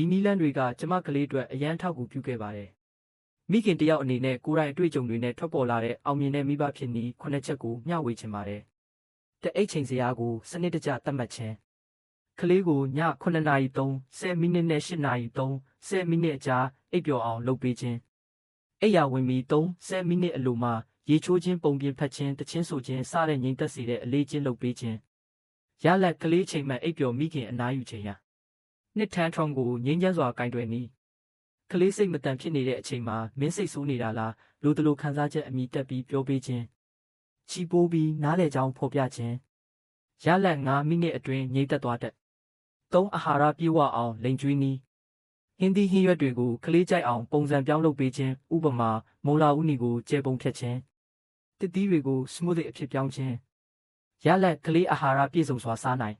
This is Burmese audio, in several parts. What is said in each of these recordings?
ဒီနီလန်းတွေကကျမကလေးအတွက်အရန်ထောက်ကူပြုခဲ့ပါတယ်မိခင်တယောက်အနေနဲ့ကိုယ်တိုင်အတွေ့အကြုံတွေနဲ့ထွက်ပေါ်လာတဲ့အောင်မြင်တဲ့မိဘဖြစ်နေခုနှစ်ချက်ကိုမျှဝေချင်ပါတယ်တအိတ်ချိန်စရာကိုစနစ်တကျသတ်မှတ်ခြင်းကလေးကိုည9နာရီ3 10မိနစ်နဲ့10နာရီ3 10မိနစ်အကြာအိပ်ပျော်အောင်လုပ်ပေးခြင်းအိပ်ယာဝင်ပြီး3 10မိနစ်အလိုမှာရေချိုးခြင်းပုံပြင်ဖတ်ခြင်းတခြင်းဆိုခြင်းစတဲ့ငြိမ်သက်စေတဲ့အလေးချင်းလုပ်ပေးခြင်းရလက်ကလေးချိန်မှအိပ်ပျော်မိခင်အနားယူခြင်းရ နှစ်ထန်းထုံးကိုငြိမ်းချမ်းစွာကင်တွယ်နည်းကလေးစိတ်မတန်ဖြစ်နေတဲ့အချိန်မှာမင်းစိတ်ဆိုးနေတာလားလိုတလိုခံစားချက်အမိတက်ပြီးပြောပေးခြင်းချီပိုးပြီးနားလေကြောင်းဖော်ပြခြင်းရလက်9မိနစ်အတွင်းငြိမ်သက်သွားတတ်သုံးအာဟာရပြည့်ဝအောင်လိန်ကျွေးနည်းဟင်းသီးဟင်းရွက်တွေကိုကလေးကြိုက်အောင်ပုံစံပြောင်းလုပ်ပေးခြင်းဥပမာမုံလာဥနီကိုကျဲပုံဖြတ်ခြင်းတစ်သီးတွေကို smoothie အဖြစ်ပြောင်းခြင်းရလက်ကလေးအာဟာရပြည့်စုံစွာစားနိုင်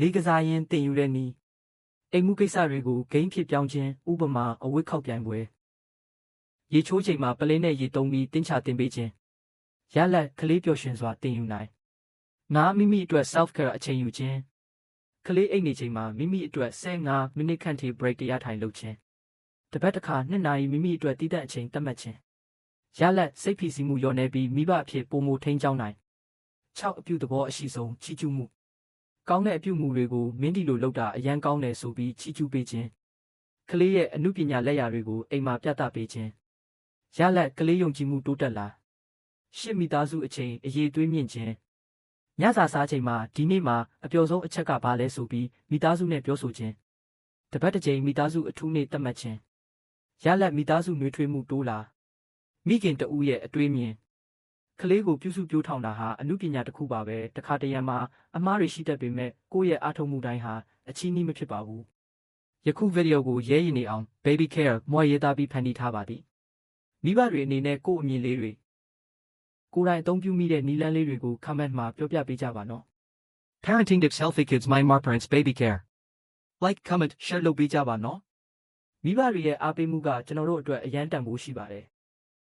လေးကစားရင်းတင်ယူတဲ့နည်း အိမ်မှုကိစ္စတွေကိုဂိမ်းဖြစ်ပြောင်းခြင်းဥပမာအဝတ်ခောက်ပြိုင်ပွဲရေချိုးချိန်မှာပလင်းနဲ့ရေတုံးပြီးတင်းချတင်ပေးခြင်းရလက်ကလေးပျော်ရွှင်စွာတင်ယူနိုင်ငါမိမိအတွက် self care အချိန်ယူခြင်းကလေးအိတ်နေချိန်မှာမိမိအတွက်15မိနစ်ခန့်ထိ break တရားထိုင်လုပ်ခြင်းတစ်ပတ်တစ်ခါ2နာရီမိမိအတွက်တည်တဲ့အချိန်သတ်မှတ်ခြင်းရလက်စိတ်ဖိစီးမှုလျော့နေပြီးမိဘအဖြစ်ပုံမထိန်ချောင်းနိုင်6အပြုသဘောအရှိဆုံးချီးကျူးမှု ကောင်းတဲ့အပြုမှုတွေကိုမင်းဒီလိုလုပ်တာအရန်ကောင်းတယ်ဆိုပြီးချီးကျူးပေးခြင်းကလေးရဲ့အမှုပညာလက်ရာတွေကိုအိမ်မှာပြသပေးခြင်းရလက်ကလေးယုံကြည်မှုတိုးတက်လာရှစ်မိသားစုအချိန်အရေးသွေးမြင့်ခြင်းညစာစားချိန်မှာဒီနေ့မှာအပျော်ဆုံးအချက်ကဘာလဲဆိုပြီးမိသားစုနဲ့ပြောဆိုခြင်းတပတ်တစ်ချိန်မိသားစုအထူးနေ့သတ်မှတ်ခြင်းရလက်မိသားစုနှွေးထွေးမှုတိုးလာမိခင်တဦးရဲ့အတွေးမြင် ကလေးကိုပြုစုပြောထောင်တာဟာအမှုပညာတစ်ခုပါပဲတခါတရံမှာအမားတွေရှိတတ်ပေမဲ့ကိုယ့်ရဲ့အားထုတ်မှုတိုင်းဟာအချီးနှီးမဖြစ်ပါဘူးယခုဗီဒီယိုကိုရဲရင်နေအောင် baby care မွေရေးသားပြီးဖန်တီးထားပါသည်မိဘတွေအနေနဲ့ကိုယ့်အမြင်လေးတွေကိုယ်တိုင်အသုံးပြုမိတဲ့နည်းလမ်းလေးတွေကို comment မှာပြောပြပေးကြပါနော် Parenting tips healthy kids my my parents baby care like comment share လုပ်ပေးကြပါနော်မိဘတွေရဲ့အားပေးမှုကကျွန်တော်တို့အတွက်အရန်တန်ဖိုးရှိပါတယ်